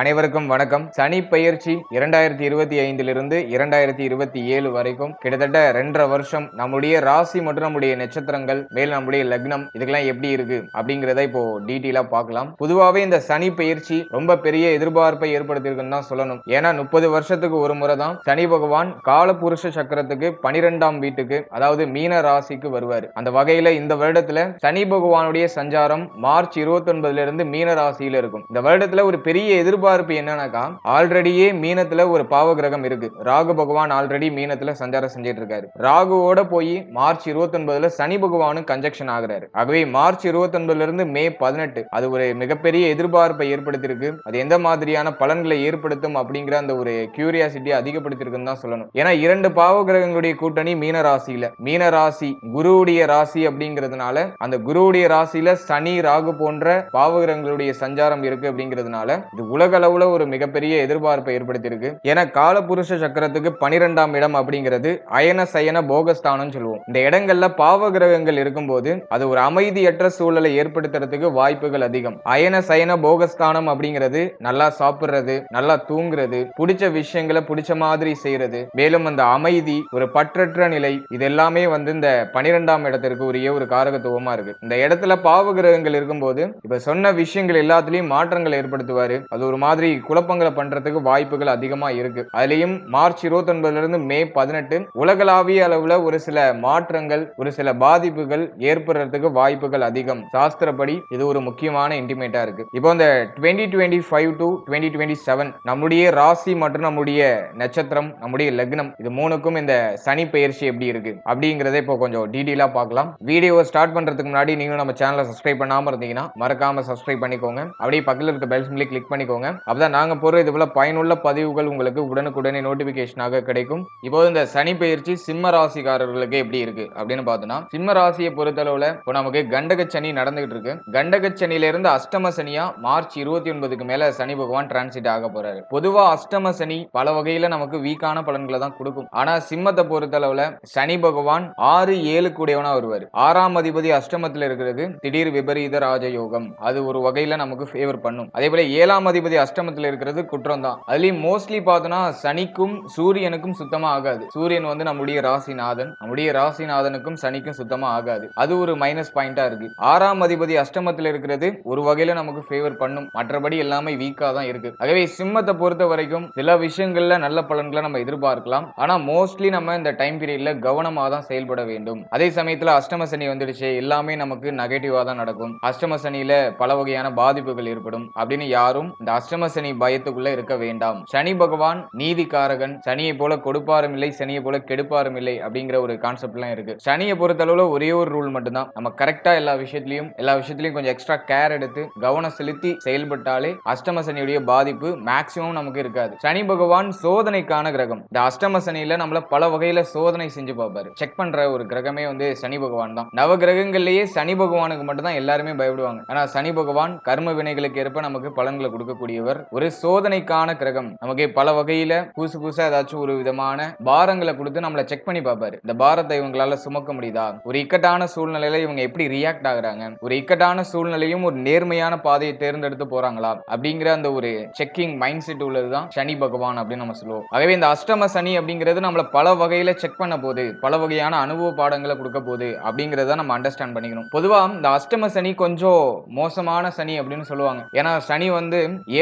அனைவருக்கும் வணக்கம். சனி பயிற்சி இரண்டாயிரத்தி இருபத்தி ஐந்திலிருந்து இரண்டாயிரத்தி இருபத்தி ஏழு வரைக்கும் கிட்டத்தட்ட ரெண்டரை வருஷம் நம்முடைய ராசி மற்றும் நம்முடைய நட்சத்திரங்கள் மேல் நம்முடைய லக்னம் இதுக்கெல்லாம் எப்படி இருக்கு அப்படிங்கிறத இப்போ டீட்டெயிலா பார்க்கலாம். பொதுவாகவே இந்த சனி பயிற்சி ரொம்ப பெரிய எதிர்பார்ப்பை ஏற்படுத்தியிருக்குன்னு தான் சொல்லணும். ஏன்னா முப்பது வருஷத்துக்கு ஒரு முறை தான் சனி பகவான் காலபுருஷ சக்கரத்துக்கு பனிரெண்டாம் வீட்டுக்கு அதாவது மீன ராசிக்கு வருவார். அந்த வகையில இந்த வருடத்துல சனி பகவானுடைய சஞ்சாரம் மார்ச் இருபத்தி ஒன்பதுல இருந்து மீன ராசியில இருக்கும். இந்த வருடத்துல ஒரு பெரிய எதிர்பார்ப்பு எதிர்பார்ப்பு என்னன்னாக்கா ஆல்ரெடியே மீனத்துல ஒரு பாவ கிரகம் இருக்கு. ராகு பகவான் ஆல்ரெடி மீனத்துல சஞ்சாரம் செஞ்சிட்டு இருக்காரு. ராகுவோட போய் மார்ச் இருபத்தி ஒன்பதுல சனி பகவானும் கன்ஜெக்ஷன் ஆகுறாரு. ஆகவே மார்ச் இருபத்தி ஒன்பதுல இருந்து மே பதினெட்டு அது ஒரு மிகப்பெரிய எதிர்பார்ப்பை ஏற்படுத்தியிருக்கு. அது எந்த மாதிரியான பலன்களை ஏற்படுத்தும் அப்படிங்கிற அந்த ஒரு கியூரியாசிட்டியை அதிகப்படுத்திருக்குன்னு தான் சொல்லணும். ஏன்னா இரண்டு பாவ கிரகங்களுடைய கூட்டணி மீன ராசியில. மீன ராசி குருவுடைய ராசி அப்படிங்கிறதுனால அந்த குருவுடைய ராசியில சனி ராகு போன்ற பாவ கிரகங்களுடைய சஞ்சாரம் இருக்கு அப்படிங்கிறதுனால இது உலக அளவுல ஒரு மிகப்பெரிய எதிர்பார்ப்பை ஏற்படுத்தியிருக்கு. ஏன்னா காலபுருஷ சக்கரத்துக்கு பனிரெண்டாம் இடம் அப்படிங்கிறது அயன சயன போகஸ்தானம் சொல்லுவோம். இந்த இடங்கள்ல பாவ கிரகங்கள் இருக்கும்போது அது ஒரு அமைதியற்ற சூழலை ஏற்படுத்துறதுக்கு வாய்ப்புகள் அதிகம். அயன சயன போகஸ்தானம் அப்படிங்கிறது நல்லா சாப்பிடுறது நல்லா தூங்குறது பிடிச்ச விஷயங்களை பிடிச்ச மாதிரி செய்யறது மேலும் அந்த அமைதி ஒரு பற்றற்ற நிலை இது எல்லாமே வந்து இந்த பனிரெண்டாம் இடத்திற்கு உரிய ஒரு காரகத்துவமா இருக்கு. இந்த இடத்துல பாவ கிரகங்கள் இருக்கும்போது இப்ப சொன்ன விஷயங்கள் எல்லாத்துலயும் மாற்றங்கள் ஏற்படுத்துவாரு. அது ஒரு மாதிரி குழப்பங்களை பண்றதுக்கு வாய்ப்புகள் அதிகமா இருக்கு. அதுலயும் மார்ச் இருபத்தி ஒன்பதுல இருந்து மே பதினெட்டு உலகளாவிய அளவுல ஒரு சில மாற்றங்கள் ஒரு சில பாதிப்புகள் ஏற்படுறதுக்கு வாய்ப்புகள் அதிகம். சாஸ்திரப்படி இது ஒரு முக்கியமான இன்டிமேட்டா இருக்கு. இப்போ இந்த twenty twenty five to twenty twenty seven நம்முடைய ராசி மற்றும் நம்முடைய நட்சத்திரம் நம்முடைய லக்னம் இது மூணுக்கும் இந்த சனி பயிற்சி எப்படி இருக்கு? அப்படிங்கறத இப்போ கொஞ்சம் டீட்டெயிலா பார்க்கலாம். வீடியோ ஸ்டார்ட் பண்றதுக்கு முன்னாடி நீங்களும் நம்ம சேனலை சப்ஸ்கிரைப் பண்ணாம இருந்தீங்கன்னா மறக்காம சப்ஸ்கிரைப் பண்ணிக்கோங்க. அப்படியே பக்கத்தில் இருக்க பெல் சிம்லி கிளிக் பண்ணிக்கோங்க. அப்பதான் நாங்க போற இது போல பயனுள்ள பதிவுகள் உங்களுக்கு உடனுக்குடனே நோட்டிபிகேஷனாக கிடைக்கும். இப்போ இந்த சனி பயிற்சி சிம்ம ராசிக்காரர்களுக்கு எப்படி இருக்கு அப்படின்னு பார்த்தோம்னா சிம்ம ராசியை பொறுத்தளவுல இப்போ நமக்கு கண்டக சனி நடந்துகிட்டு இருக்கு. கண்டக சனியில இருந்து அஷ்டம சனியா மார்ச் இருபத்தி ஒன்பதுக்கு மேல சனி பகவான் டிரான்சிட் ஆக போறாரு. பொதுவா அஷ்டம சனி பல வகையில நமக்கு வீக்கான பலன்களை தான் கொடுக்கும். ஆனா சிம்மத்தை பொறுத்தளவுல சனி பகவான் ஆறு ஏழு கூடியவனா வருவார். ஆறாம் அதிபதி அஷ்டமத்தில் இருக்கிறது திடீர் விபரீத ராஜயோகம். அது ஒரு வகையில நமக்கு ஃபேவர் பண்ணும். அதே போல ஏழாம் அதிபதி அஷ்டமத்தில் இருக்கிறது குற்றம் தான் அதுலயும் மோஸ்ட்லி பார்த்தோம்னா சனிக்கும் சூரியனுக்கும் சுத்தமா ஆகாது. சூரியன் வந்து நம்முடைய ராசிநாதன். நம்முடைய ராசிநாதனுக்கும் சனிக்கும் சுத்தமா ஆகாது. அது ஒரு மைனஸ் பாயிண்டா இருக்கு. ஆறாம் அதிபதி அஷ்டமத்துல இருக்கிறது ஒரு வகையில நமக்கு ஃபேவர் பண்ணும். மற்றபடி எல்லாமே வீக்கா தான் இருக்கு. ஆகவே சிம்மத்தை பொறுத்த வரைக்கும் சில விஷயங்கள்ல நல்ல பலன்களை நம்ம எதிர்பார்க்கலாம். ஆனா மோஸ்ட்லி நம்ம இந்த டைம் பீரியட்ல கவனமா தான் செயல்பட வேண்டும். அதே சமயத்துல அஷ்டம சனி வந்துடுச்சு. எல்லாமே நமக்கு நெகட்டிவா தான் நடக்கும். அஷ்டம சனியில பல வகையான பாதிப்புகள் ஏற்படும். அப்படின்னு யாரும் இந்த அஷ்டம சனி பயத்துக்குள்ள இருக்க வேண்டாம். சனி பகவான் நீதிக்காரகன் சனியை போல கொடுப்பாரும் இல்லை சனியை போல கெடுப்பாரும் இல்லை அப்படிங்கிற ஒரு கான்செப்ட் எல்லாம் இருக்கு. சனியை பொறுத்தளவுல ஒரே ஒரு ரூல் மட்டும்தான். நம்ம கரெக்டா எல்லா விஷயத்திலையும் எல்லா விஷயத்திலையும் கொஞ்சம் எக்ஸ்ட்ரா கேர் எடுத்து கவனம் செலுத்தி செயல்பட்டாலே அஷ்டம சனியுடைய பாதிப்பு மேக்சிமம் நமக்கு இருக்காது. சனி பகவான் சோதனைக்கான கிரகம். இந்த அஷ்டம சனியில நம்மள பல வகையில சோதனை செஞ்சு பார்ப்பாரு. செக் பண்ற ஒரு கிரகமே வந்து சனி பகவான் தான். நவ கிரகங்கள்லயே சனி பகவானுக்கு மட்டும் தான் எல்லாருமே பயப்படுவாங்க. ஆனா சனி பகவான் கர்ம வினைகளுக்கு ஏற்ப நமக்கு பலன்களை கூடியவர் ஒரு சோதனைக்கான கிரகம். நமக்கு பல வகையில புதுசு புதுசா ஏதாச்சும் ஒரு விதமான பாரங்களை கொடுத்து நம்மள செக் பண்ணி பார்ப்பாரு. இந்த பாரத்தை இவங்களால சுமக்க முடியுதா? ஒரு இக்கட்டான சூழ்நிலையில இவங்க எப்படி ரியாக்ட் ஆகுறாங்க? ஒரு இக்கட்டான சூழ்நிலையும் ஒரு நேர்மையான பாதையை தேர்ந்தெடுத்து போறாங்களா? அப்படிங்கிற அந்த ஒரு செக்கிங் மைண்ட் செட் உள்ளதுதான் சனி பகவான் அப்படின்னு நம்ம சொல்லுவோம். ஆகவே இந்த அஷ்டம சனி அப்படிங்கிறது நம்மள பல வகையில செக் பண்ண போது பல வகையான அனுபவ பாடங்களை கொடுக்க போகுது அப்படிங்கறத நம்ம அண்டர்ஸ்டாண்ட் பண்ணிக்கணும் பொதுவா இந்த அஷ்டம சனி கொஞ்சம் மோசமான சனி அப்படின்னு சொல்லுவாங்க. ஏன்னா சனி வந்து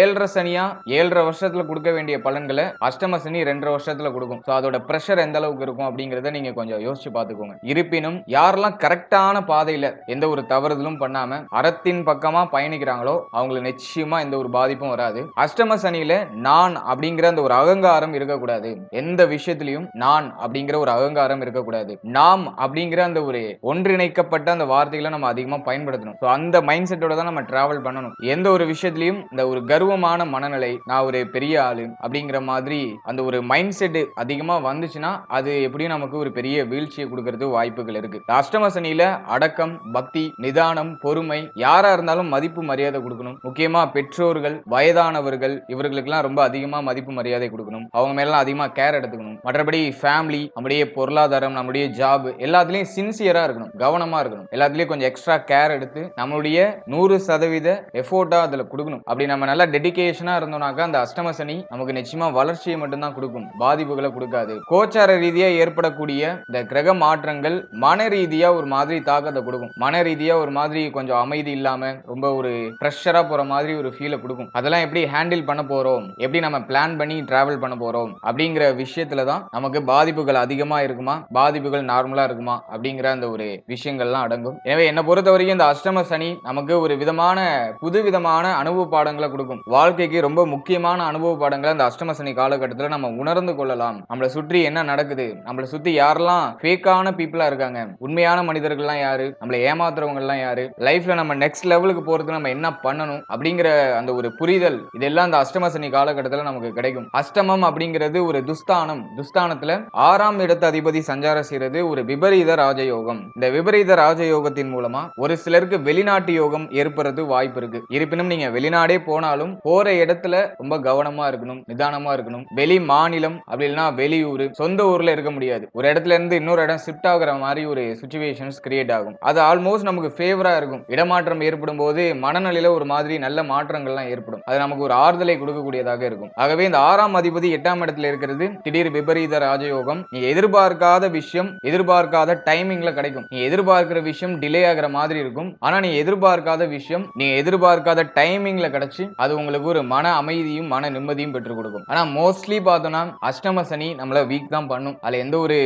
ஏழரை சனியா ஏழரை வருஷத்துல கொடுக்க வேண்டிய பலன்களை அஷ்டம சனி ரெண்டரை வருஷத்துல கொடுக்கும். ஸோ அதோட ப்ரெஷர் எந்த அளவுக்கு இருக்கும் அப்படிங்கிறத நீங்க கொஞ்சம் யோசிச்சு பார்த்துக்கோங்க. இருப்பினும் யாரெல்லாம் கரெக்டான பாதையில எந்த ஒரு தவறுதலும் பண்ணாம அறத்தின் பக்கமா பயணிக்கிறாங்களோ அவங்களுக்கு நிச்சயமா எந்த ஒரு பாதிப்பும் வராது. அஷ்டம சனியில நான் அப்படிங்கிற அந்த ஒரு அகங்காரம் இருக்கக்கூடாது. எந்த விஷயத்திலையும் நான் அப்படிங்கிற ஒரு அகங்காரம் இருக்கக்கூடாது. நாம் அப்படிங்கிற அந்த ஒரு ஒன்றிணைக்கப்பட்ட அந்த வார்த்தைகளை நம்ம அதிகமா பயன்படுத்தணும். ஸோ அந்த மைண்ட் செட்டோட தான் நம்ம டிராவல் பண்ணணும். எந்த ஒரு விஷயத்திலையும் இந்த ஒரு கர்வம் கர்வமான மனநிலை நான் ஒரு பெரிய ஆளு அப்படிங்கிற மாதிரி அந்த ஒரு மைண்ட் செட் அதிகமா வந்துச்சுன்னா அது எப்படியும் நமக்கு ஒரு பெரிய வீழ்ச்சியை கொடுக்கறது வாய்ப்புகள் இருக்கு. இந்த அஷ்டம சனியில அடக்கம் பக்தி நிதானம் பொறுமை யாரா இருந்தாலும் மதிப்பு மரியாதை கொடுக்கணும். முக்கியமா பெற்றோர்கள் வயதானவர்கள் இவர்களுக்கெல்லாம் ரொம்ப அதிகமா மதிப்பு மரியாதை கொடுக்கணும். அவங்க மேலாம் அதிகமா கேர் எடுத்துக்கணும். மற்றபடி ஃபேமிலி நம்முடைய பொருளாதாரம் நம்முடைய ஜாப் எல்லாத்துலயும் சின்சியரா இருக்கணும் கவனமா இருக்கணும். எல்லாத்துலயும் கொஞ்சம் எக்ஸ்ட்ரா கேர் எடுத்து நம்மளுடைய நூறு சதவீத எஃபோர்ட்டா அதுல கொடுக்கணும். அப்படி நம்ம நல்லா டெடி டெடிகேஷனா இருந்தோம்னாக்கா அந்த அஷ்டம சனி நமக்கு நிச்சயமா வளர்ச்சியை மட்டும்தான் கொடுக்கும். பாதிப்புகளை கொடுக்காது. கோச்சார ரீதியா ஏற்படக்கூடிய இந்த கிரக மாற்றங்கள் மன ரீதியா ஒரு மாதிரி தாக்கத்தை கொடுக்கும். மன ரீதியா ஒரு மாதிரி கொஞ்சம் அமைதி இல்லாம ரொம்ப ஒரு ப்ரெஷரா போற மாதிரி ஒரு ஃபீலை கொடுக்கும். அதெல்லாம் எப்படி ஹேண்டில் பண்ண போறோம்? எப்படி நம்ம பிளான் பண்ணி டிராவல் பண்ண போறோம்? அப்படிங்கிற விஷயத்துல தான் நமக்கு பாதிப்புகள் அதிகமா இருக்குமா? பாதிப்புகள் நார்மலா இருக்குமா? அப்படிங்கிற அந்த ஒரு விஷயங்கள்லாம் அடங்கும். எனவே என்னை பொறுத்த வரைக்கும் இந்த அஷ்டம சனி நமக்கு ஒரு விதமான புது விதமான அனுபவ பாடங்களை கொடுக்கும். வாழ்க்கைக்கு ரொம்ப முக்கியமான அனுபவ பாடங்களை அந்த அஷ்டம சனி காலகட்டத்தில் நம்ம உணர்ந்து கொள்ளலாம். நம்மளை சுற்றி என்ன நடக்குது? நம்மளை சுற்றி யாரெல்லாம் ஃபேக்கான பீப்புளாக இருக்காங்க? உண்மையான மனிதர்கள்லாம் யாரு? நம்மளை ஏமாத்துறவங்கலாம் யாரு? லைஃப்ல நம்ம நெக்ஸ்ட் லெவலுக்கு போறதுக்கு நம்ம என்ன பண்ணணும்? அப்படிங்கிற அந்த ஒரு புரிதல் இதெல்லாம் அந்த அஷ்டம சனி காலகட்டத்தில் நமக்கு கிடைக்கும். அஷ்டமம் அப்படிங்கிறது ஒரு துஸ்தானம். துஸ்தானத்தில் ஆறாம் இடத்து அதிபதி சஞ்சாரம் செய்கிறது ஒரு விபரீத ராஜயோகம். இந்த விபரீத ராஜயோகத்தின் மூலமா ஒரு சிலருக்கு வெளிநாட்டு யோகம் ஏற்படுறது வாய்ப்பு இருக்கு. இருப்பினும் நீங்க வெளிநாடே போனாலும் போற இடத்துல ரொம்ப கவனமா இருக்கணும் நிதானமா இருக்கணும். வெளி மாநிலம் அப்படி இல்லைன்னா வெளியூர் சொந்த ஊர்ல இருக்க முடியாது. ஒரு இடத்துல இருந்து இன்னொரு இடம் ஷிஃப்ட் ஆகுற மாதிரி ஒரு சுச்சுவேஷன்ஸ் கிரியேட் ஆகும். அது ஆல்மோஸ்ட் நமக்கு ஃபேவரா இருக்கும். இடமாற்றம் ஏற்படும் போது மனநிலையில ஒரு மாதிரி நல்ல மாற்றங்கள்லாம் ஏற்படும். அது நமக்கு ஒரு ஆறுதலை கொடுக்கக்கூடியதாக இருக்கும். ஆகவே இந்த ஆறாம் அதிபதி எட்டாம் இடத்துல இருக்கிறது திடீர் விபரீத ராஜயோகம். நீ எதிர்பார்க்காத விஷயம் எதிர்பார்க்காத டைமிங்ல கிடைக்கும். நீ எதிர்பார்க்கிற விஷயம் டிலே ஆகிற மாதிரி இருக்கும். ஆனா நீ எதிர்பார்க்காத விஷயம் நீ எதிர்பார்க்காத டைமிங்ல கிடைச்சு அது உங்களுக்கு ஒரு மன அமைதியும் மன நிம்மதியும் பெற்றுக் கொடுக்கும். ஆனா மோஸ்ட்லி பார்த்தோம்னா அஷ்டம சனி நம்மள வீக் தான் பண்ணும். அதுல எந்த ஒரு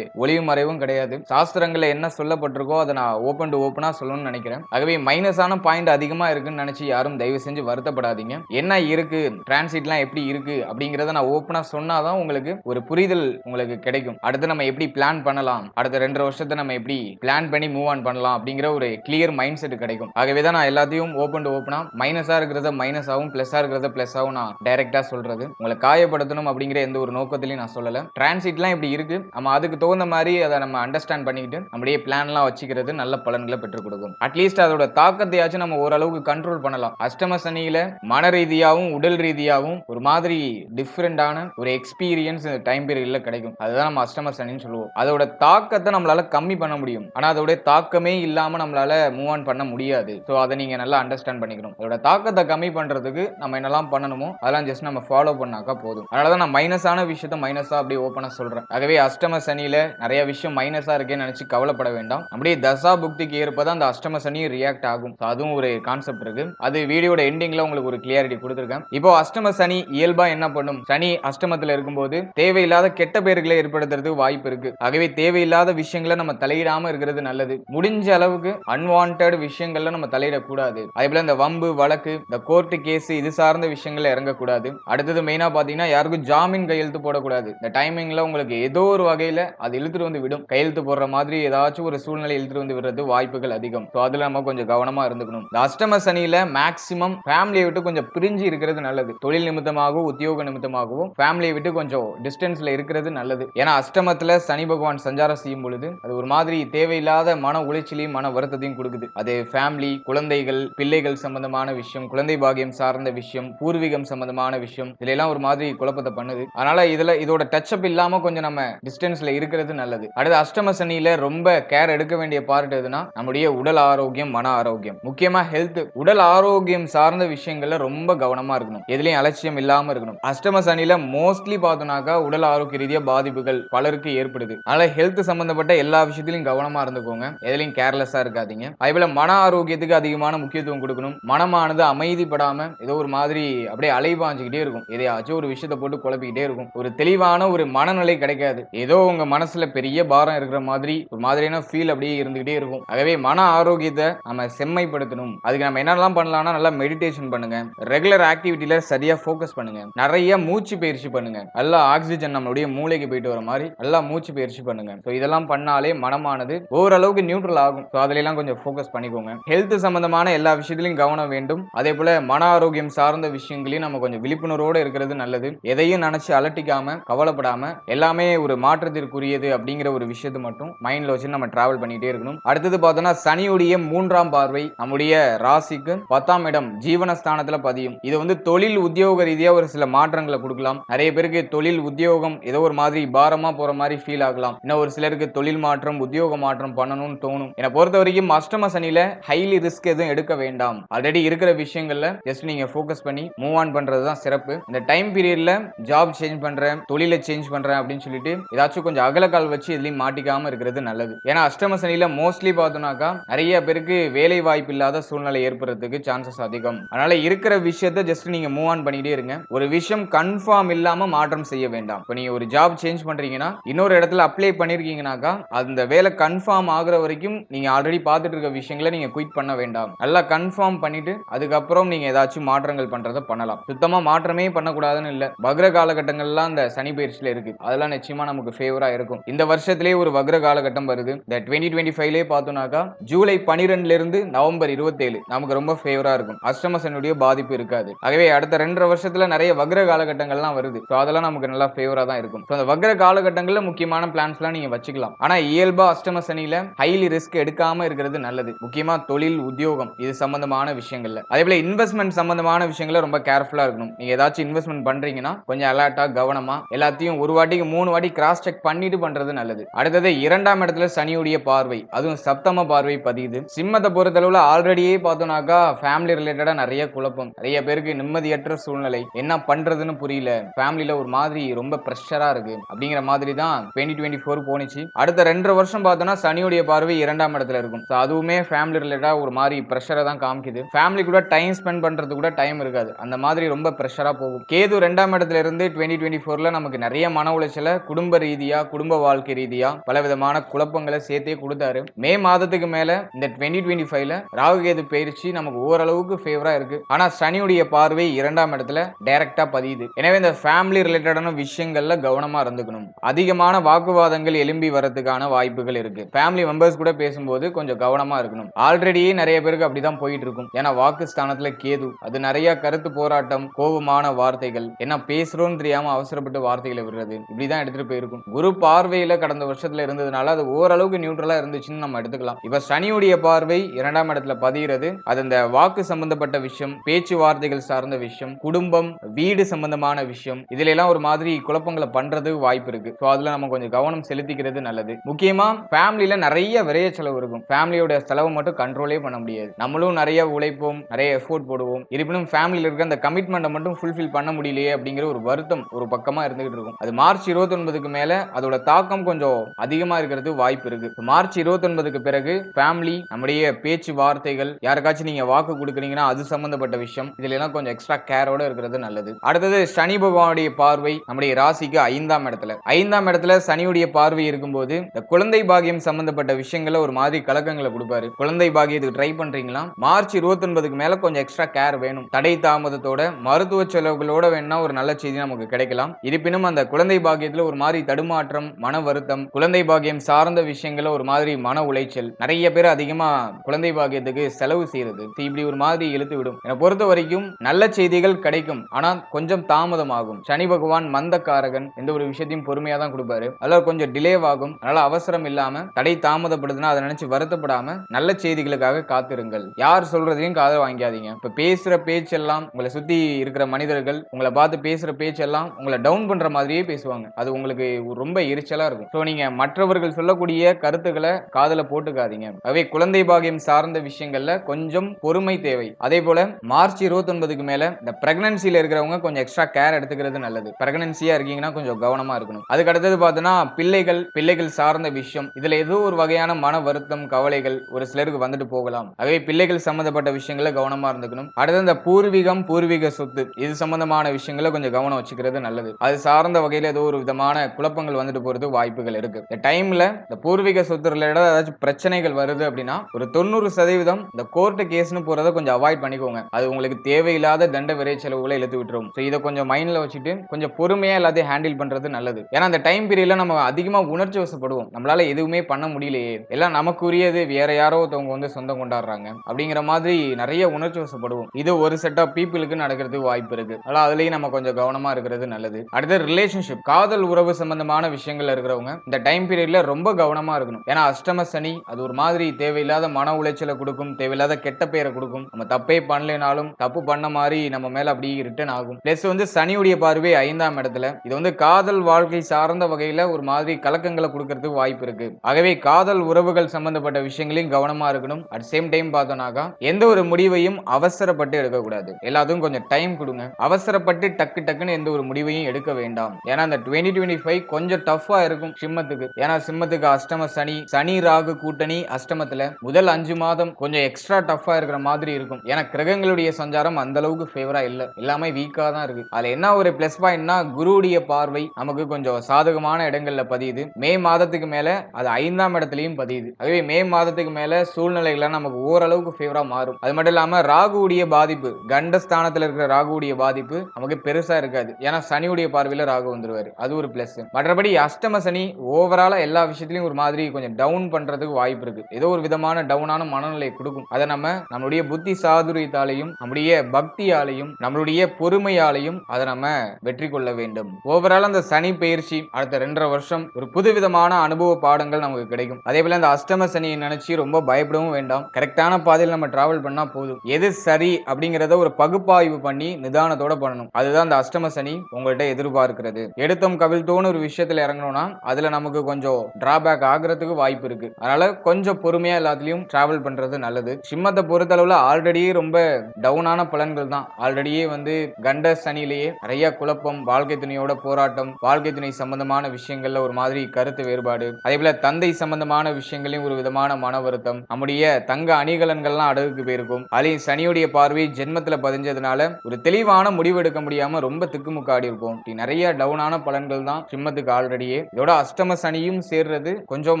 ஒளிவு மறைவும் கிடையாது. சாஸ்திரங்கள்ல என்ன சொல்லப்பட்டிருக்கோ அதை நான் ஓப்பன் டு ஓப்பனா சொல்லணும்னு நினைக்கிறேன். ஆகவே மைனஸான பாயிண்ட் அதிகமா இருக்குன்னு நினைச்சு யாரும் தயவு செஞ்சு வருத்தப்படாதீங்க. என்ன இருக்கு? டிரான்சிட்லாம் எப்படி இருக்கு? அப்படிங்கறத நான் ஓப்பனா சொன்னாதான் உங்களுக்கு ஒரு புரிதல் உங்களுக்கு கிடைக்கும். அடுத்து நம்ம எப்படி பிளான் பண்ணலாம்? அடுத்த ரெண்டு வருஷத்தை நம்ம எப்படி பிளான் பண்ணி மூவ் ஆன் பண்ணலாம்? அப்படிங்கிற ஒரு கிளியர் மைண்ட் செட் கிடைக்கும். ஆகவே தான் நான் எல்லாத்தையும் ஓப்பன் டு ஓப்பனா மைனஸா இருக்கிறத மைனஸாகவும் பிளஸ் ப்ளஸ்ஸாக இருக்கிறத ப்ளஸ்ஸாகவும் நான் டைரெக்டாக சொல்கிறது உங்களை காயப்படுத்தணும் அப்படிங்கிற எந்த ஒரு நோக்கத்திலையும் நான் சொல்லலை. டிரான்சிட்லாம் இப்படி இருக்குது நம்ம அதுக்கு தகுந்த மாதிரி அதை நம்ம அண்டர்ஸ்டாண்ட் பண்ணிக்கிட்டு நம்முடைய பிளான்லாம் வச்சுக்கிறது நல்ல பலன்களை பெற்றுக் கொடுக்கும். அட்லீஸ்ட் அதோட தாக்கத்தையாச்சும் நம்ம ஓரளவுக்கு கண்ட்ரோல் பண்ணலாம். அஷ்டம சனியில் மன ரீதியாகவும் உடல் ரீதியாகவும் ஒரு மாதிரி டிஃப்ரெண்டான ஒரு எக்ஸ்பீரியன்ஸ் இந்த டைம் பீரியடில் கிடைக்கும். அதுதான் நம்ம அஷ்டம சனின்னு சொல்லுவோம். அதோட தாக்கத்தை நம்மளால கம்மி பண்ண முடியும். ஆனால் அதோட தாக்கமே இல்லாமல் நம்மளால மூவ் ஆன் பண்ண முடியாது. ஸோ அதை நீங்கள் நல்லா அண்டர்ஸ்டாண்ட் பண்ணிக்கணும். அதோட தாக்கத்தை கம்மி பண்ணுறதுக்கு நம்ம என்னெல்லாம் பண்ணணுமோ அதெல்லாம் ஜஸ்ட் நம்ம ஃபாலோ பண்ணாக்கா போதும். அதனாலதான் நான் மைனஸான விஷயத்த மைனஸாக அப்படியே ஓப்பனாக சொல்கிறேன் ஆகவே அஷ்டம சனியில் நிறைய விஷயம் மைனஸாக இருக்கேன்னு நினச்சி கவலைப்பட வேண்டாம். அப்படியே தசா புக்திக்கு ஏற்பதான் அந்த அஷ்டம சனி ரியாக்ட் ஆகும். அதுவும் ஒரு கான்செப்ட் இருக்கு. அது வீடியோட எண்டிங்கில் உங்களுக்கு ஒரு கிளியாரிட்டி கொடுத்துருக்கேன். இப்போ அஷ்டம சனி இயல்பாக என்ன பண்ணும்? சனி அஷ்டமத்தில் இருக்கும்போது தேவையில்லாத கெட்ட பேர்களை ஏற்படுத்துறதுக்கு வாய்ப்பு இருக்கு. ஆகவே தேவையில்லாத விஷயங்களை நம்ம தலையிடாம இருக்கிறது நல்லது. முடிஞ்ச அளவுக்கு அன்வான்ட் விஷயங்கள்ல நம்ம தலையிடக்கூடாது. அதே போல இந்த வம்பு வழக்கு இந்த கோர்ட்டு கேஸ் இது சார்ந்த விஷயங்கள் இறங்கக்கூடாது. அடுத்தது மெயினாக பார்த்தீங்கன்னா யாருக்கும் ஜாமீன் கையெழுத்து போடக்கூடாது. இந்த டைமிங்கில் உங்களுக்கு ஏதோ ஒரு வகையில் அது இழுத்துட்டு வந்து விடும். கையெழுத்து போடுற மாதிரி ஏதாச்சும் ஒரு சூழ்நிலை இழுத்துட்டு வந்து விடுறது வாய்ப்புகள் அதிகம். ஸோ அதில் நம்ம கொஞ்சம் கவனமாக இருந்துக்கணும். இந்த அஷ்டம சனியில் மேக்சிமம் ஃபேமிலியை விட்டு கொஞ்சம் பிரிஞ்சு இருக்கிறது நல்லது. தொழில் நிமித்தமாகவும் உத்தியோக நிமித்தமாகவும் ஃபேமிலியை விட்டு கொஞ்சம் டிஸ்டன்ஸ்ல இருக்கிறது நல்லது. ஏன்னா அஷ்டமத்தில் சனி பகவான் சஞ்சாரம் செய்யும் பொழுது அது ஒரு மாதிரி தேவையில்லாத மன உளைச்சலையும் மன வருத்தத்தையும் கொடுக்குது. அது ஃபேமிலி குழந்தைகள் பிள்ளைகள் சம்பந்தமான விஷயம் குழந்தை பாகியம் சார்ந்த விஷயம் பூர்வீகம் சம்பந்தமான விஷயம் இதுல எல்லாம் ஒரு மாதிரி குழப்பத்தை பண்ணுது. அதனால இதுல இதோட டச்சப் இல்லாம கொஞ்சம் நம்ம டிஸ்டன்ஸ்ல இருக்கிறது நல்லது. அடுத்து அஷ்டம சனியில ரொம்ப கேர் எடுக்க வேண்டிய பார்ட் எதுனா நம்முடைய உடல் ஆரோக்கியம் மன ஆரோக்கியம். முக்கியமா ஹெல்த் உடல் ஆரோக்கியம் சார்ந்த விஷயங்கள்ல ரொம்ப கவனமா இருக்கணும். எதுலயும் அலட்சியம் இல்லாம இருக்கணும். அஷ்டம சனியில மோஸ்ட்லி பார்த்தோம்னாக்கா உடல் ஆரோக்கிய ரீதியா பாதிப்புகள் பலருக்கு ஏற்படுது. அதனால ஹெல்த் சம்பந்தப்பட்ட எல்லா விஷயத்திலையும் கவனமா இருந்துக்கோங்க. எதுலையும் கேர்லெஸ்ஸா இருக்காதீங்க. அதேபோல மன ஆரோக்கியத்துக்கு அதிகமான முக்கியத்துவம் கொடுக்கணும். மனமானது அமைதிப்படாம ஏதோ ஒரு மாதிரி அப்படியே அலைபாஞ்சுக்கிட்டே இருக்கும். எதையாச்சும் ஒரு விஷயத்த போட்டு குழப்பிக்கிட்டே இருக்கும். ஒரு தெளிவான ஒரு மனநிலை கிடைக்காது. ஏதோ உங்க மனசுல பெரிய பாரம் இருக்கிற மாதிரி ஒரு மாதிரியான ஃபீல் அப்படியே இருந்துகிட்டே இருக்கும். ஆகவே மன ஆரோக்கியத்தை நம்ம செம்மைப்படுத்தணும். அதுக்கு நம்ம என்னெல்லாம் பண்ணலாம்னா நல்லா மெடிடேஷன் பண்ணுங்க. ரெகுலர் ஆக்டிவிட்டியில சரியா ஃபோக்கஸ் பண்ணுங்க. நிறைய மூச்சு பயிற்சி பண்ணுங்க. நல்லா ஆக்சிஜன் நம்மளுடைய மூளைக்கு போயிட்டு வர மாதிரி நல்லா மூச்சு பயிற்சி பண்ணுங்க. ஸோ இதெல்லாம் பண்ணாலே மனமானது ஓரளவுக்கு நியூட்ரல் ஆகும். ஸோ அதுல எல்லாம் கொஞ்சம் ஃபோக்கஸ் பண்ணிக்கோங்க. ஹெல்த் சம்பந்தமான எல்லா விஷயத்திலையும் கவனம் வேண்டும். அதே போல மன ஆரோக்கியம் சார்ந்த விஷயங்களையும் நம்ம கொஞ்சம் விழிப்புணர்வோடு இருக்கிறது நல்லது. எதையும் நினச்சி அலட்டிக்காம கவலைப்படாம எல்லாமே ஒரு மாற்றத்திற்குரியது அப்படிங்கிற ஒரு விஷயத்தை மட்டும் மைண்ட்ல வச்சு நம்ம டிராவல் பண்ணிட்டே இருக்கணும். அடுத்தது பார்த்தோம்னா சனியுடைய மூன்றாம் பார்வை நம்முடைய ராசிக்கு பத்தாம் இடம் ஜீவனஸ்தானத்தில் பதியும். இது வந்து தொழில் உத்தியோக ரீதியா ஒரு சில மாற்றங்களை கொடுக்கலாம். நிறைய பேருக்கு தொழில் உத்தியோகம் ஏதோ ஒரு மாதிரி பாரமா போற மாதிரி ஃபீல் ஆகலாம். இன்னும் ஒரு சிலருக்கு தொழில் மாற்றம் உத்தியோக மாற்றம் பண்ணணும்னு தோணும். என்னை பொறுத்த வரைக்கும் அஷ்டம சனியில ஹைலி ரிஸ்க் எதுவும் எடுக்க வேண்டாம். ஆல்ரெடி இருக்கிற விஷயங்கள்ல ஜஸ்ட் நீங்க ஃபோக்கஸ் பண்ணி மூவ் ஆன் பண்ணுறது தான் சிறப்பு. இந்த டைம் பீரியடில் ஜாப் சேஞ்ச் பண்றேன் தொழிலை சேஞ்ச் பண்றேன் அப்படின்னு சொல்லிட்டு ஏதாச்சும் கொஞ்சம் அகலக்கால் வச்சு இதுலேயும் மாட்டிக்காமல் இருக்கிறது நல்லது. ஏன்னா அஷ்டம சனியில் மோஸ்ட்லி பார்த்தோம்னாக்கா நிறைய பேருக்கு வேலை வாய்ப்பு இல்லாத சூழ்நிலை ஏற்படுறதுக்கு சான்சஸ் அதிகம். அதனால் இருக்கிற விஷயத்த ஜஸ்ட் நீங்க மூவ் ஆன் பண்ணிகிட்டே இருங்க. ஒரு விஷயம் கன்ஃபார்ம் இல்லாமல் மாற்றம் செய்ய வேண்டாம். இப்போ நீங்க ஒரு ஜாப் சேஞ்ச் பண்ணுறீங்கன்னா இன்னொரு இடத்துல அப்ளை பண்ணியிருக்கீங்கனாக்கா அந்த வேலை கன்ஃபார்ம் ஆகுற வரைக்கும் நீங்க ஆல்ரெடி பார்த்துட்டு இருக்க விஷயங்களை நீங்க குயிட் பண்ண வேண்டாம். நல்லா கன்ஃபார்ம் பண்ணிட்டு அதுக்கப்புறம் நீங்க ஏதாச்சும் மாற்றம் மாற்றங்கள் பண்றதை பண்ணலாம். சுத்தமா மாற்றமே பண்ணக்கூடாதுன்னு இல்ல. வக்ர காலகட்டங்கள்லாம் இந்த சனி பயிற்சியில இருக்கு. அதெல்லாம் நிச்சயமா நமக்கு ஃபேவரா இருக்கும். இந்த வருஷத்திலே ஒரு வக்ர காலகட்டம் வருது. இந்த டுவெண்ட்டி டுவெண்ட்டி ஃபைவ்லேயே பார்த்தோம்னாக்கா ஜூலை பனிரெண்டுல இருந்து நவம்பர் இருபத்தேழு நமக்கு ரொம்ப ஃபேவரா இருக்கும். அஷ்டம சனியுடைய பாதிப்பு இருக்காது. ஆகவே அடுத்த ரெண்டரை வருஷத்துல நிறைய வக்ர காலகட்டங்கள்லாம் வருது. ஸோ அதெல்லாம் நமக்கு நல்லா ஃபேவரா தான் இருக்கும். ஸோ அந்த வக்ர காலகட்டங்களில் முக்கியமான பிளான்ஸ்லாம் நீங்க வச்சுக்கலாம். ஆனா இயல்பா அஷ்டம சனியில ஹைலி ரிஸ்க் எடுக்காம இருக்கிறது நல்லது. முக்கியமா தொழில் உத்தியோகம் இது சம்பந்தமான விஷயங்கள்ல. அதே போல இன்வெஸ்ட்மெண்ட் சம்பந்தமான விஷயங்கள ரொம்ப கேர்ஃபுல்லா இருக்கணும். நீங்க ஏதாச்சும் இன்வெஸ்ட்மெண்ட் பண்றீங்கன்னா கொஞ்சம் அலர்ட்டா கவனமா எல்லாத்தையும் ஒரு வாட்டிக்கு மூணு வாட்டி கிராஸ் செக் பண்ணிட்டு பண்றது நல்லது. அடுத்தது இரண்டாம் இடத்துல சனியுடைய பார்வை. அதுவும் சப்தம பார்வை பதியுது. சிம்மத்தை பொறுத்தளவுல ஆல்ரெடியே பார்த்தோம்னாக்கா ஃபேமிலி ரிலேட்டடா நிறைய குழப்பம். நிறைய பேருக்கு நிம்மதியற்ற சூழ்நிலை. என்ன பண்றதுன்னு புரியல. ஃபேமிலியில ஒரு மாதிரி ரொம்ப ப்ரெஷரா இருக்கு. அப்படிங்கிற மாதிரி தான் டுவெண்ட்டி டுவெண்ட்டி ஃபோர் போனிச்சு அடுத்த ரெண்டரை வருஷம் பார்த்தோம்னா சனியுடைய பார்வை இரண்டாம் இடத்துல இருக்கும். அதுவுமே ஃபேமிலி ரிலேட்டடா ஒரு மாதிரி ப்ரெஷரை தான் காமிக்குது. ஃபேமிலி கூட டைம் ஸ்பெண்ட் பண்றது கூட டைம் இருக்காது. அந்த மாதிரி ரொம்ப ப்ரெஷரா போகும். கேது ரெண்டாம் இடத்துல இருந்து டுவெண்ட்டி டுவெண்ட்டி ஃபோரில் நமக்கு நிறைய மன உளைச்சல குடும்ப ரீதியா குடும்ப வாழ்க்கை ரீதியா பல விதமான குழப்பங்களை சேர்த்தே கொடுத்தாரு. மே மாதத்துக்கு மேலே இந்த டுவெண்ட்டி டுவெண்ட்டி ஃபைவ்ல ராகுகேது பயிற்சி நமக்கு ஓரளவுக்கு ஃபேவரா இருக்கு. ஆனால் சனியுடைய பார்வை இரண்டாம் இடத்துல டைரக்டாக பதியுது. எனவே இந்த ஃபேமிலி ரிலேட்டடான விஷயங்கள்ல கவனமா இருந்துக்கணும். அதிகமான வாக்குவாதங்கள் எழும்பி வரதுக்கான வாய்ப்புகள் இருக்கு. ஃபேமிலி மெம்பர்ஸ் கூட பேசும்போது கொஞ்சம் கவனமா இருக்கணும். ஆல்ரெடியே நிறைய பேருக்கு அப்படிதான் போயிட்டு இருக்கும். ஏன்னா வாக்கு ஸ்தானத்தில் கேது அது நிறைய கருத்து போராட்டம் கோபமான வார்த்தைகள். என்ன பேசுறோம்னு தெரியாம அவசரப்பட்டு வார்த்தைகளை விடுறது. இப்படிதான் எடுத்துட்டு போயிருக்கும். குரு பார்வையில கடந்த வருஷத்துல இருந்ததுனால அது ஓரளவுக்கு நியூட்ரலா இருந்துச்சுன்னு நம்ம எடுத்துக்கலாம். இப்ப சனியுடைய பார்வை இரண்டாம் இடத்துல பதிகிறது. அது இந்த வாக்கு சம்பந்தப்பட்ட விஷயம் பேச்சுவார்த்தைகள் சார்ந்த விஷயம் குடும்பம் வீடு சம்பந்தமான விஷயம். இதுல எல்லாம் ஒரு மாதிரி குழப்பங்களை பண்றது வாய்ப்பு இருக்கு. ஸோ அதுல நம்ம கொஞ்சம் கவனம் செலுத்திக்கிறது நல்லது. முக்கியமா ஃபேமிலியில நிறைய விரைய செலவு இருக்கும். ஃபேமிலியோட செலவு மட்டும் கண்ட்ரோலே பண்ண முடியாது. நம்மளும் நிறைய உழைப்போம் நிறைய எஃபோர்ட் போடுவோம். இருப்பினும் ஃபேமிலியில் இருக்க அந்த கமிட்மெண்ட்டை மட்டும் ஃபுல்ஃபில் பண்ண முடியலையே அப்படிங்கிற ஒரு வருத்தம் ஒரு பக்கமா இருந்துகிட்டு இருக்கும். அது மார்ச் இருபத்தொன்பதுக்கு மேலே மேல அதோட தாக்கம் கொஞ்சம் அதிகமா இருக்கிறது வாய்ப்பு இருக்கு. மார்ச் இருபத்தொன்பதுக்கு பிறகு ஃபேமிலி நம்முடைய பேச்சு வார்த்தைகள் யாருக்காச்சும் நீங்க வாக்கு கொடுக்குறீங்கன்னா அது சம்பந்தப்பட்ட விஷயம். இதுல எல்லாம் கொஞ்சம் எக்ஸ்ட்ரா கேரோட இருக்கிறது நல்லது. அடுத்தது சனி பகவானுடைய பார்வை நம்முடைய ராசிக்கு ஐந்தாம் இடத்துல. ஐந்தாம் இடத்துல சனியுடைய பார்வை இருக்கும்போது இந்த குழந்தை பாகியம் சம்பந்தப்பட்ட விஷயங்கள ஒரு மாதிரி கலக்கங்களை கொடுப்பாரு. குழந்தை பாகியத்துக்கு ட்ரை பண்றீங்களா? மார்ச் இருபத்தி ஒன்பதுக்கு மேல கொஞ்சம் எக்ஸ்ட்ரா கேர் வேணும். தடை தாமதத்தோட மருத்துவ செலவுகளோட வேணா ஒரு நல்ல செய்தி நமக்கு கிடைக்கலாம். இருப்பினும் அந்த குழந்தை பாக்கியத்துல ஒரு மாதிரி தடுமாற்றம் மன வருத்தம் குழந்தை பாக்கியம் சார்ந்த விஷயங்கள ஒரு மாதிரி மன உளைச்சல் நிறைய பேர் அதிகமா குழந்தை பாக்கியத்துக்கு செலவு செய்யறது. இப்படி ஒரு மாதிரி இழுத்து விடும். என்னை பொறுத்த வரைக்கும் நல்ல செய்திகள் கிடைக்கும். ஆனா கொஞ்சம் தாமதமாகும். சனி பகவான் மந்தக்காரகன் எந்த ஒரு விஷயத்தையும் பொறுமையா தான் கொடுப்பாரு. அதனால கொஞ்சம் டிலே ஆகும். அதனால அவசரம் இல்லாம தடை தாமதப்படுதுன்னா அதை நினைச்சு வருத்தப்படாம நல்ல செய்திகளுக்காக காத்திருங்கள். யார் சொல்றதையும் காதல் வாங்கிக்காதீங்க. இப்ப பேசுற பேச்செல்லாம் உங்களை சுத்தி இருக்கிற மனிதர்கள் உங்களை பார்த்து பேசுற பேச்செல்லாம் உங்களை டவுன் பண்ற மாதிரியே பேசுவாங்க. அது உங்களுக்கு ரொம்ப எரிச்சலா இருக்கும். ஸோ நீங்க மற்றவர்கள் சொல்லக்கூடிய கருத்துக்களை காதல போட்டுக்காதீங்க. அவை குழந்தை பாகியம் சார்ந்த விஷயங்கள்ல கொஞ்சம் பொறுமை தேவை. அதே போல மார்ச் இருபத்தி ஒன்பதுக்கு மேல இந்த பிரெக்னன்சில இருக்கிறவங்க கொஞ்சம் எக்ஸ்ட்ரா கேர் எடுத்துக்கிறது நல்லது. பிரெக்னன்சியா இருக்கீங்கன்னா கொஞ்சம் கவனமா இருக்கணும். அதுக்கு அடுத்தது பார்த்தோன்னா பிள்ளைகள் பிள்ளைகள் சார்ந்த விஷயம். இதுல ஏதோ ஒரு வகையான மன வருத்தம் கவலைகள் ஒரு சிலருக்கு வந்துட்டு போகலாம். ஆகவே பிள்ளைகள் சம்பந்தப்பட்ட விஷயங்கள கவனமா இருந்துக்கணும். அடுத்து இந்த பூர்வீகம் பூர்வீக சொத்து. இது சம்பந்தமான விஷயங்களை கொஞ்சம் கவனம் வச்சுக்கிறது நல்லது. அது சார்ந்த வகையில் ஏதோ ஒரு விதமான குழப்பங்கள் வந்துட்டு போகிறதுக்கு வாய்ப்புகள் இருக்கு. இந்த டைம்ல இந்த பூர்வீக சொத்து ரிலேட்டட் ஏதாச்சும் பிரச்சனைகள் வருது அப்படின்னா ஒரு தொண்ணூறு சதவீதம் இந்த கோர்ட்டு கேஸ்னு போறதை கொஞ்சம் அவாய்ட் பண்ணிக்கோங்க. அது உங்களுக்கு தேவையில்லாத தண்ட விரை செலவுகளை இழுத்து விட்டுரும். ஸோ இதை கொஞ்சம் மைண்ட்ல வச்சுட்டு கொஞ்சம் பொறுமையா எல்லாத்தையும் ஹேண்டில் பண்றது நல்லது. ஏன்னா அந்த டைம் பீரியட்ல நம்ம அதிகமா உணர்ச்சி வசப்படுவோம். நம்மளால எதுவுமே பண்ண முடியலையே. எல்லாம் நமக்குரியது. வேற யாரோ ஒருத்தவங்க வந்து சொந்தம் கொண்டாடுறாங்க. அப்படிங்கிற மாதிரி நிறைய உணர்ச்சி வசப்படுவோம். இது ஒரு செட் ஆஃப் பீப்புளுக்கு நடக்கிறதுக்கு வாய்ப்பு இருக்கு. அதனால அதுலயும் நம்ம கொஞ்சம் கவனமா இருக்கிறது நல்லது. அடுத்து ரிலேஷன்ஷிப் காதல் உறவு சம்பந்தமான விஷயங்கள்ல இருக்கிறவங்க இந்த டைம் பீரியட்ல ரொம்ப கவனமா இருக்கணும். ஏன்னா அஷ்டம சனி அது ஒரு மாதிரி தேவையில்லாத மன உளைச்சலை கொடுக்கும் தேவையில்லாத கெட்ட பெயரை கொடுக்கும். நம்ம தப்பே பண்ணலைனாலும் தப்பு பண்ண மாதிரி நம்ம மேல அப்படி ரிட்டர்ன் ஆகும். பிளஸ் வந்து சனியுடைய பார்வை ஐந்தாம் இடத்துல. இது வந்து காதல் வாழ்க்கை சார்ந்த வகையில ஒரு மாதிரி கலக்கங்களை கொடுக்கறதுக்கு வாய்ப்பு இருக்கு. ஆகவே காதல் உறவுகள் சம்பந்தப்பட்ட விஷயங்களையும் கவனமா இருக்கணும். அட் சேம் டைம் பார்த்தோம்னாக்கா எந்த ஒரு முடிவையும் அவசரப்பட்டு எடுக்கக்கூடாது. எல்லாத்துக்கும் கொஞ்சம் டைம் கொடுங்க. அவசரப்பட்டு டக்கு டக்குன்னு எந்த ஒரு முடிவையும் எடுக்க வேண்டாம். ஏன்னா அந்த டுவெண்ட்டி டுவெண்ட்டி ஃபைவ் கொஞ்சம் டஃபா இருக்கும் சிம்மத்துக்கு. ஏன்னா சிம்மத்துக்கு அஷ்டம சனி சனி ராகு கூட்டணி அஷ்டமத்துல முதல் அஞ்சு மாதம் கொஞ்சம் எக்ஸ்ட்ரா டஃபா இருக்கிற மாதிரி இருக்கும். ஏன்னா கிரகங்களுடைய சஞ்சாரம் அந்த அளவுக்கு ஃபேவரா இல்ல. எல்லாமே வீக்கா தான் இருக்கு. அதுல என்ன ஒரு பிளஸ் பாயிண்ட்னா குருவுடைய பார்வை நமக்கு கொஞ்சம் சாதகமான இடங்கள்ல பதியுது. மே மாதத்துக்கு மேல அது ஐந்தாம் இடத்துலயும் பதியுது. அதுவே மே மாதத்துக்கு மேல சூழ்நிலைகள்லாம் நமக்கு ஓரளவுக்கு ஃபேவரா மாறும். அது மட்டும் இல்லாம ராகுடைய பாதிப்பு கண்டஸ்தானத்துல இருக்கிற ராகுவுடைய பாதிப்பு நமக்கு பெருசா இருக்காது. ஏன்னா சனியுடைய பார்வையில ராகு வந்துருவாரு. அது ஒரு பிளஸ் மற்றபடி அஷ்டம சனி ஓவராலா எல்லா விஷயத்திலயும் ஒரு மாதிரி கொஞ்சம் டவுன் பண்றதுக்கு வாய்ப்பு இருக்கு. ஏதோ ஒரு விதமான டவுனான மனநிலை கொடுக்கும். அதை நம்ம நம்மளுடைய புத்தி சாதுரியத்தாலையும் நம்முடைய பக்தியாலையும் நம்மளுடைய பொறுமையாலையும் அதை நம்ம வெற்றி கொள்ள வேண்டும். ஓவரால் அந்த சனி பயிற்சி அடுத்த ரெண்டரை வருஷம் ஒரு புதுவிதமான அனுபவ பாடங்கள் நமக்கு கிடைக்கும். அதே போல அந்த அஷ்டம சனியை நினைச்சு ரொம்ப பயப்படவும் வேண்டாம். கரெக்டான பாதையில் நம்ம டிராவல் பண்ணா போதும். எது சரி அப்படிங்கறத ஒரு பகுப்பாய்வு பண்ணி நிதானத்தோட பண்ணணும். அதுதான் அந்த அஷ்டம சனி உங்கள்கிட்ட எதிர்பார்க்கிறது. எடுத்தோம் கவிழ்த்தோன்னு ஒரு விஷயத்துல இறங்கணும்னா அதுல நமக்கு கொஞ்சம் டிராபேக் ஆகுறதுக்கு வாய்ப்பு இருக்கு. அதனால கொஞ்சம் பொறுமையா எல்லாத்துலயும் டிராவல் பண்றது நல்லது. சிம்மத்தை பொறுத்தளவுல ஆல்ரெடியே ரொம்ப டவுனான பலன்கள் தான். ஆல்ரெடியே வந்து கண்ட சனிலேயே நிறைய குழப்பம் வாழ்க்கை துணையோட போராட்டம் வாழ்க்கை துணை சம்பந்தமான விஷயங்கள்ல ஒரு மாதிரி கருத்து வேறுபாடு. அதே போல தந்தை சம்பந்தமான விஷயங்களையும் ஒரு விதமான மன வருத்தம். நம்முடைய தங்க அணிகலன்கள்லாம் அடகுக்கு போயிருக்கும். அதுலயும் சனியுடைய பார்வை ஜென்மத்துல பதிஞ்சதுனால ஒரு தெளிவான முடிவு எடுக்க முடியாம ரொம்ப திக்குமுக்காடி இருக்கும் இப்படி நிறைய டவுனான பலன்கள் தான் சிம்மத்துக்கு ஆல்ரெடியே. இதோட அஷ்டம சனியும் சேர்றது கொஞ்சம்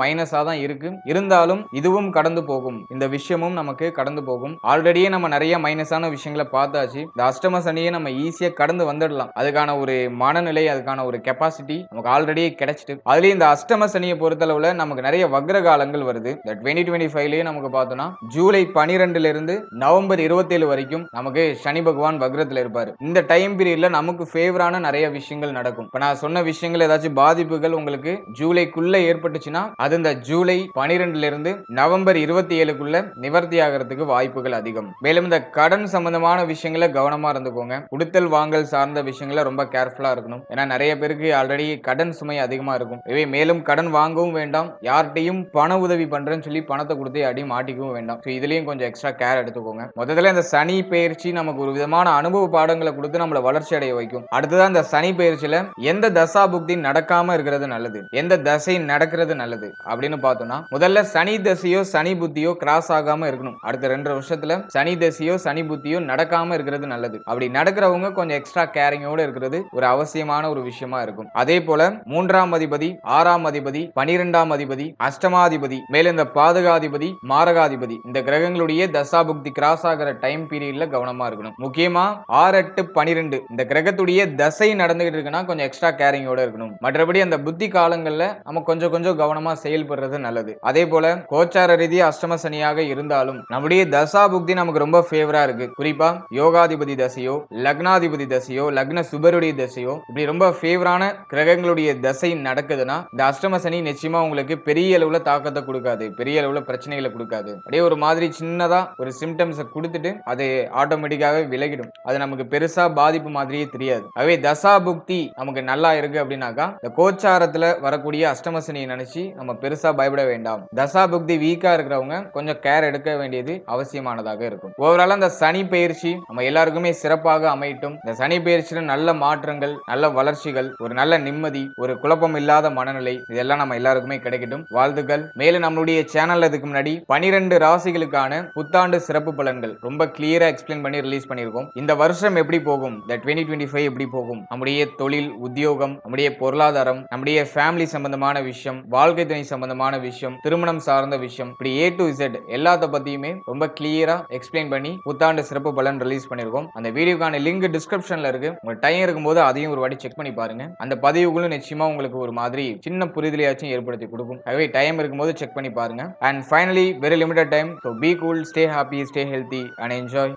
மைனஸா தான் இருக்கு. இருந்தாலும் இதுவும் கடந்து போகும். இந்த விஷயமும் நமக்கு கடந்து போகும். ஆல்ரெடியே நம்ம நிறைய மைனஸான விஷயங்களை பார்த்தாச்சு. இந்த அஷ்டம சனியை நம்ம ஈஸியா கடந்து வந்துடலாம். அதுக்கான ஒரு மனநிலை அதுக்கான ஒரு கெப்பாசிட்டி நமக்கு ஆல்ரெடியே கிடைச்சிட்டு. அதுலயும் இந்த அஷ்டம சனியை பொறுத்தளவுல நமக்கு நிறைய வக்ர காலங்கள் வருது. இந்த டுவெண்ட்டி டுவெண்ட்டி ஃபைவ்லயே நமக்கு பார்த்தோம்னா ஜூலை பனிரெண்டுல இருந்து நவம்பர் இருபத்தேழு வரைக்கும் நமக்கு சனி பகவான் வக்ரத்துல இருப்பாரு. இந்த டைம் பீரியட்ல நமக்கு ஃபேவரான நிறைய விஷயங்கள் நடக்கும். இப்ப நான் சொன்ன விஷயங்கள் ஏதாச்சும் பாதிப்புகள் உங்களுக்கு ஜூலைக்குள்ள ஏற்பட்டுச்சுன்னா அது இந்த ஜூலை பனிரெண்டுல இருந்து நவம்பர் இருபத்தி ஏழுக்குள்ள நிவர்த்தி ஆகிறதுக்கு வாய்ப்புகள் அதிகம். மேலும் இந்த கடன் சம்பந்தமான விஷயங்களை கவனமா இருந்துக்கோங்க. உடுத்தல் வாங்கல் சார்ந்த விஷயங்கள ரொம்ப கேர்ஃபுல்லா இருக்கணும். ஏன்னா நிறைய பேருக்கு ஆல்ரெடி கடன் சுமை அதிகமா இருக்கும். இவை மேலும் கடன் வாங்கவும் வேண்டாம். யார்கிட்டையும் பண உதவி பண்றேன்னு சொல்லி பணத்தை கொடுத்து அடி மாட்டிக்கவும் வேண்டாம். ஸோ இதுலயும் கொஞ்சம் எக்ஸ்ட்ரா கேர் எடுத்துக்கோங்க. மொத்தத்துல இந்த சனி பயிற்சி நமக்கு ஒரு விதமான அனுபவ பாடங்களை கொடுத்து நம்மளை வளர்ச்சி அடைய வைக்கும். அடுத்ததான் இந்த சனி பயிற்சியில எந்த தசா புக்தி நடக்காம இருக்கிறது நல்லது? எந்த தசை நடக்கிறது நல்லது? அப்படின்னு பார்த்தோம்னா முதல்ல சனி தசையோ சனி புத்தியோ கிராஸ் ஆகாம இருக்கணும். அடுத்த ரெண்டு வருஷத்துல சனி தசையோ சனி புத்தியோ நடக்காம இருக்கிறது நல்லது. அப்படி நடக்கிறவங்க கொஞ்சம் எக்ஸ்ட்ரா கேரிங்கோட இருக்கிறது ஒரு அவசியமான ஒரு விஷயமா இருக்கும். அதே போல மூன்றாம் அதிபதி ஆறாம் அதிபதி பனிரெண்டாம் அதிபதி அஷ்டமாதிபதி மேலும் இந்த பாதகாதிபதி மாரகாதிபதி இந்த கிரகங்களுடைய தசாபுக்தி கிராஸ் ஆகிற டைம் பீரியட்ல கவனமா இருக்கணும். முக்கியமா ஆறு எட்டு பனிரெண்டு. இந்த கிரகத்துடைய தசை நடந்துகிட்டு இருக்குன்னா கொஞ்சம் எக்ஸ்ட்ரா கேரிங்கோட இருக்கணும். மற்றபடி அந்த புத்தி காலங்கள்ல நம்ம கொஞ்சம் கொஞ்சம் கவனமா செயல்படுறது நல்லது. அதே போல கோச்சார ரீதி அஷ்டம சனியாக இருந்தாலும் நம்முடைய தசா புக்தி நமக்கு ரொம்ப ஃபேவரா இருக்கு. குறிப்பா யோகாதிபதி தசையோ லக்னாதிபதி தசையோ லக்ன சுபருடைய தசையோ இப்படி ரொம்ப ஃபேவரான கிரகங்களுடைய தசை நடக்குதுன்னா இந்த அஷ்டம சனி நிச்சயமா உங்களுக்கு பெரிய அளவுல தாக்கத்தை கொடுக்காது. பெரிய அளவுல பிரச்சனைகளை கொடுக்காது. அப்படியே ஒரு மாதிரி சின்னதா ஒரு சிம்டம்ஸை கொடுத்துட்டு அது ஆட்டோமேட்டிக்காகவே விலகிடும். அது நமக்கு பெருசா பாதிப்பு மாதிரியே தெரியாது. ஆகவே தசா புக்தி நமக்கு நல்லா இருக்கு அப்படின்னாக்கா இந்த கோச்சாரத்துல வரக்கூடிய அஷ்டமசனியை நினைச்சு நம்ம பெருசா பயப்பட வேண்டாம். தசா புக்தி வீக்கா இருக்கிறவங்க கொஞ்சம் கேர் எடுக்க வேண்டியது அவசியமானதாக இருக்கும். ஓவரால் அந்த சனி பயிற்சி நம்ம எல்லாருக்குமே சிறப்பாக அமையட்டும். இந்த சனி பயிற்சியில நல்ல மாற்றங்கள் நல்ல வளர்ச்சிகள் ஒரு நல்ல நிம்மதி ஒரு குழப்பம் இல்லாத மனநிலை இதெல்லாம் நம்ம எல்லாருக்குமே கிடைக்கட்டும். வாழ்த்துக்கள். மேலும் நம்மளுடைய சேனல் இதுக்கு முன்னாடி பனிரெண்டு ராசிகளுக்கான புத்தாண்டு சிறப்பு பலன்கள். ரொம்ப கிளியரா எக்ஸ்பிளைன் பண்ணி ரிலீஸ் பண்ணியிருக்கோம் இந்த வருஷம் எப்படி போகும்? இந்த டுவெண்ட்டி டுவெண்ட்டி ஃபைவ் எப்படி போகும்? நம்முடைய தொழில் உத்தியோகம் நம்முடைய பொருளாதாரம் நம்முடைய ஃபேமிலி சம்பந்தமான விஷயம் வாழ்க்கை துணை சம்பந்தமான விஷயம் திருமணம் சார்ந்த விஷயம் இப்படி ஏ டு இசட் எல்லாத்த பத்தியுமே ரொம்ப கிளியரா எக்ஸ்பிளைன் பண்ணி புத்தாண்டு சிறப்பு பலன் ரிலீஸ் பண்ணியிருக்கோம் அந்த வீடியோக்கான லிங்க் டிஸ்கிரிப்ஷன்ல இருக்கு. உங்க டைம் இருக்கும்போது அதையும் ஒரு வாட்டி செக் பண்ணி பாருங்க. அந்த பதிவுகளும் நிச்சயமா உங்களுக்கு ஒரு மாதிரி சின்ன புரிதலையாச்சும் ஏற்படுத்தி கொடுக்கும். ஆகவே டைம் இருக்கும்போது செக் பண்ணி பாருங்க. And finally very limited time so be cool stay happy stay healthy and enjoy